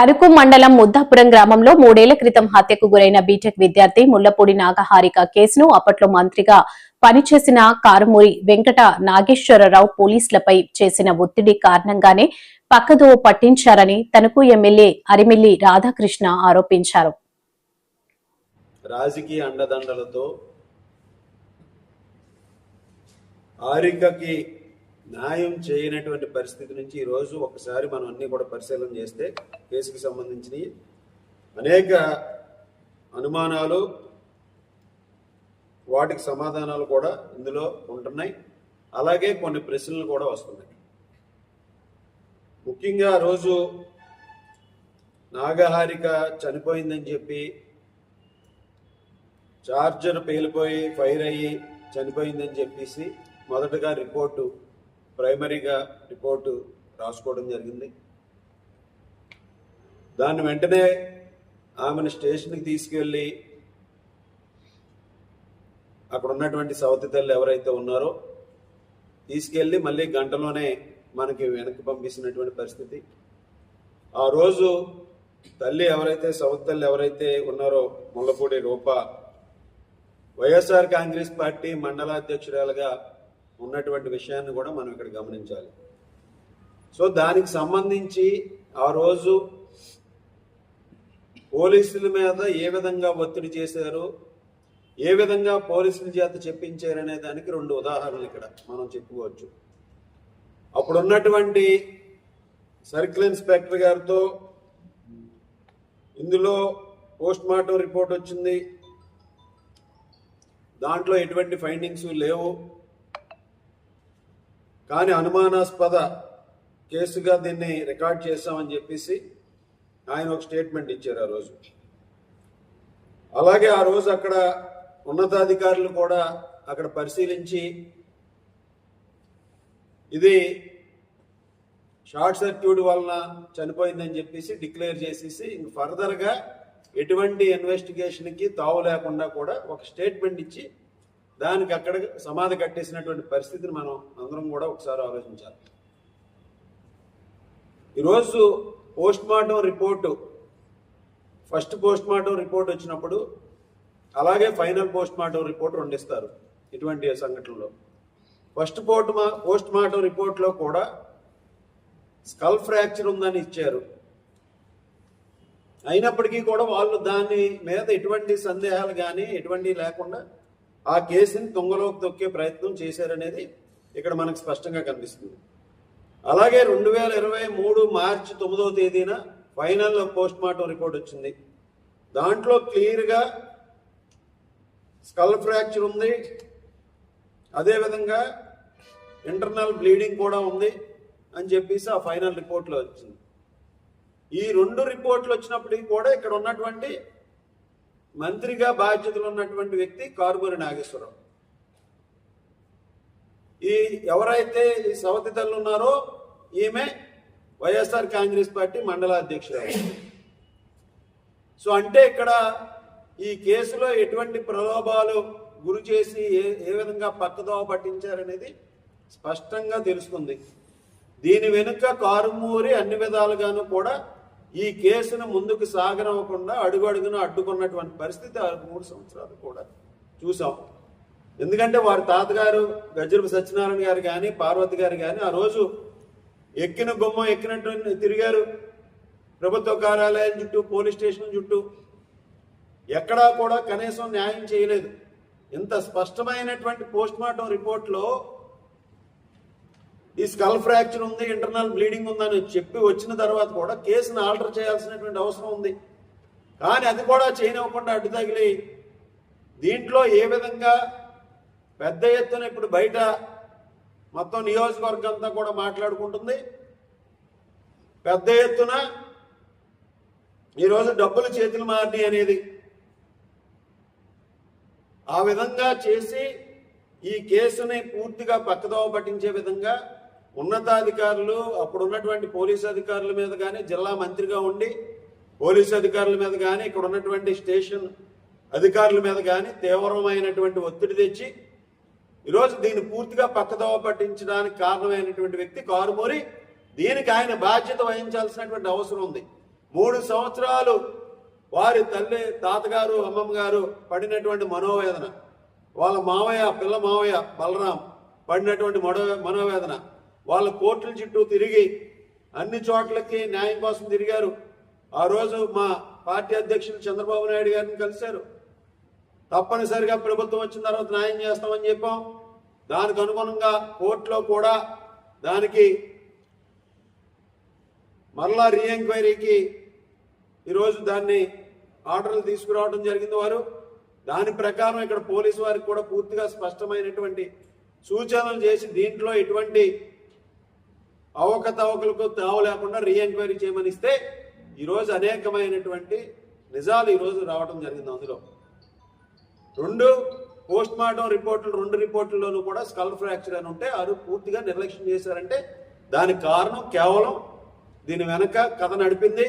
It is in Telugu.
తరుకు మండలం ముద్దాపురం గ్రామంలో మూడేళ్ళ క్రితం హత్యకు గురైన బీటెక్ విద్యార్థి ముల్లపూడి నాగహారిక కేసును అప్పట్లో మంత్రిగా పనిచేసిన కారుమూరి వెంకట నాగేశ్వరరావు పోలీసులపై చేసిన ఒత్తిడి కారణంగానే పక్కదోవ పట్టించారని తనకు ఎమ్మెల్యే అరిమిల్లి రాధాకృష్ణ ఆరోపించారు. రాజకీయ అండదండలతో ఆరికకి న్యాయం చేయనటువంటి పరిస్థితి నుంచి ఈరోజు ఒకసారి మనం అన్ని కూడా పరిశీలన చేస్తే కేసుకు సంబంధించినవి అనేక అనుమానాలు వాటికి సమాధానాలు కూడా ఇందులో ఉంటున్నాయి. అలాగే కొన్ని ప్రశ్నలు కూడా వస్తున్నాయి. ముఖ్యంగా రోజు నాగహారిక చనిపోయిందని చెప్పి చార్జర్ పేలిపోయి ఫైర్ అయ్యి చనిపోయిందని చెప్పేసి మొదటగా రిపోర్టు ప్రైమరీగా రిపోర్టు రాసుకోవడం జరిగింది. దాన్ని వెంటనే ఆమెను స్టేషన్కి తీసుకెళ్ళి అక్కడ ఉన్నటువంటి సవతి తల్లి ఎవరైతే ఉన్నారో తీసుకెళ్ళి మళ్ళీ గంటలోనే మనకి వెనక్కి పంపిస్తున్నటువంటి పరిస్థితి. ఆ రోజు తల్లి ఎవరైతే సవతి తల్లి ఎవరైతే ఉన్నారో Mullapudi Roopa YSR Congress party మండలాధ్యక్షురాలుగా ఉన్నటువంటి విషయాన్ని కూడా మనం ఇక్కడ గమనించాలి. సో దానికి సంబంధించి ఆ రోజు పోలీసుల మీద ఏ విధంగా ఒత్తిడి చేశారు ఏ విధంగా పోలీసుల చేత చెప్పించారనే దానికి రెండు ఉదాహరణలు ఇక్కడ మనం చెప్పుకోవచ్చు. అప్పుడున్నటువంటి సర్కిల్ ఇన్స్పెక్టర్ గారితో ఇందులో పోస్ట్ మార్టం రిపోర్ట్ వచ్చింది. దాంట్లో ఎటువంటి ఫైండింగ్స్ లేవు. కానీ అనుమానాస్పద కేసుగా దీన్ని రికార్డ్ చేశామని చెప్పేసి ఆయన ఒక స్టేట్మెంట్ ఇచ్చారు ఆ రోజు. అలాగే ఆ రోజు అక్కడ ఉన్నతాధికారులు కూడా అక్కడ పరిశీలించి ఇది షార్ట్ సర్క్యూట్ వలన చనిపోయిందని చెప్పేసి డిక్లేర్ చేసేసి ఇంక ఫర్దర్గా ఎటువంటి ఇన్వెస్టిగేషన్కి తావు లేకుండా కూడా ఒక స్టేట్మెంట్ ఇచ్చి దానికి అక్కడ సమాధి కట్టేసినటువంటి పరిస్థితిని మనం అందరం కూడా ఒకసారి ఆలోచించాలి. ఈరోజు post mortem report first post mortem report వచ్చినప్పుడు అలాగే ఫైనల్ పోస్ట్ మార్టం రిపోర్ట్ రెండిస్తారు ఇటువంటి సంఘటనలో. ఫస్ట్ పోస్ట్ మా పోస్ట్ మార్టం రిపోర్ట్లో కూడా స్కల్ ఫ్రాక్చర్ ఉందని ఇచ్చారు. అయినప్పటికీ కూడా వాళ్ళు దాని మీద ఎటువంటి సందేహాలు కానీ ఎటువంటి లేకుండా ఆ కేసుని దొంగలోకి దొక్కే ప్రయత్నం చేశారనేది ఇక్కడ మనకు స్పష్టంగా కనిపిస్తుంది. అలాగే రెండు వేల ఇరవై మూడు మార్చి తొమ్మిదవ తేదీన ఫైనల్ పోస్ట్ మార్టం రిపోర్ట్ వచ్చింది. దాంట్లో క్లియర్గా స్కల్ ఫ్రాక్చర్ ఉంది. అదేవిధంగా ఇంటర్నల్ బ్లీడింగ్ కూడా ఉంది అని చెప్పేసి ఆ ఫైనల్ రిపోర్ట్లో వచ్చింది. ఈ రెండు రిపోర్ట్లు వచ్చినప్పటికీ కూడా ఇక్కడ ఉన్నటువంటి మంత్రిగా బాధ్యతలు ఉన్నటువంటి వ్యక్తి కారుమూరి నాగేశ్వరరావు. ఈ ఎవరైతే ఈ సవతి తల్లి ఉన్నారో ఈమె వైఎస్ఆర్ కాంగ్రెస్ పార్టీ మండల అధ్యక్షురాలు. సో అంటే ఇక్కడ ఈ కేసులో ఎటువంటి ప్రలోభాలు గురి చేసి ఏ ఏ విధంగా పక్కదోవ పట్టించారనేది స్పష్టంగా తెలుస్తుంది. దీని వెనుక కారుమూరి అన్ని విధాలుగాను కూడా ఈ కేసును ముందుకు సాగరవ్వకుండా అడుగు అడుగును అడ్డుకున్నటువంటి పరిస్థితి ఆ మూడు సంవత్సరాలు కూడా చూసాం. ఎందుకంటే వారి తాతగారు గజరపు సత్యనారాయణ గారు కానీ పార్వతి గారు కానీ ఆ రోజు ఎక్కిన బొమ్మ ఎక్కినట్టు తిరిగారు. ప్రభుత్వ కార్యాలయం చుట్టూ పోలీస్ స్టేషన్ చుట్టూ. ఎక్కడా కూడా కనీసం న్యాయం చేయలేదు. ఇంత స్పష్టమైనటువంటి పోస్ట్ మార్టం రిపోర్ట్లో ఈ స్కల్ ఫ్రాక్చర్ ఉంది ఇంటర్నల్ బ్లీడింగ్ ఉందని చెప్పి వచ్చిన తర్వాత కూడా కేసును ఆల్టర్ చేయాల్సినటువంటి అవసరం ఉంది. కానీ అది కూడా చేయనివ్వకుండా అడ్డు తగిలి దీంట్లో ఏ విధంగా పెద్ద ఎత్తున ఇప్పుడు బయట మొత్తం నియోజకవర్గం అంతా కూడా మాట్లాడుకుంటుంది. పెద్ద ఎత్తున ఈరోజు డబ్బులు చేతులు మారినాయి అనేది ఆ విధంగా చేసి ఈ కేసుని పూర్తిగా పక్కదోవ పట్టించే విధంగా ఉన్నతాధికారులు అప్పుడు ఉన్నటువంటి పోలీసు అధికారుల మీద కానీ జిల్లా మంత్రిగా ఉండి పోలీసు అధికారుల మీద కానీ ఇక్కడ ఉన్నటువంటి స్టేషన్ అధికారుల మీద కానీ తీవ్రమైనటువంటి ఒత్తిడి తెచ్చి ఈరోజు దీన్ని పూర్తిగా పక్కదోవ పట్టించడానికి కారణమైనటువంటి వ్యక్తి కారుమూరి దీనికి ఆయన బాధ్యత వహించాల్సినటువంటి అవసరం ఉంది. మూడు సంవత్సరాలు వారి తల్లి తాతగారు అమ్మమ్మ గారు పడినటువంటి మనోవేదన వాళ్ళ మావయ్య పిల్ల మావయ్య బలరాం పడినటువంటి మనోవేదన వాళ్ళ కోర్టుల చుట్టూ తిరిగి అన్ని చోట్లకి న్యాయం కోసం తిరిగారు. ఆ రోజు మా పార్టీ అధ్యక్షులు చంద్రబాబు నాయుడు గారిని కలిశారు. తప్పనిసరిగా ప్రభుత్వం వచ్చిన తర్వాత న్యాయం చేస్తామని చెప్పాం. దానికి అనుగుణంగా కోర్టులో కూడా దానికి మరలా రీఎంక్వైరీకి ఈరోజు దాన్ని ఆర్డర్లు తీసుకురావడం జరిగింది వారు. దాని ప్రకారం ఇక్కడ పోలీసు వారికి కూడా పూర్తిగా స్పష్టమైనటువంటి సూచనలు చేసి దీంట్లో ఎటువంటి అవకతవకలకు తావు లేకుండా రీఎంక్వైరీ చేయమని ఇస్తే ఈరోజు అనేకమైనటువంటి నిజాలు ఈరోజు రావడం జరిగింది అందులో. రెండు పోస్ట్ మార్టం రిపోర్టులు రెండు రిపోర్టుల్లోనూ కూడా స్కల్ ఫ్రాక్చర్ అని ఉంటే అది పూర్తిగా నిర్లక్ష్యం చేశారంటే దానికి కారణం కేవలం దీని వెనక కథ నడిపింది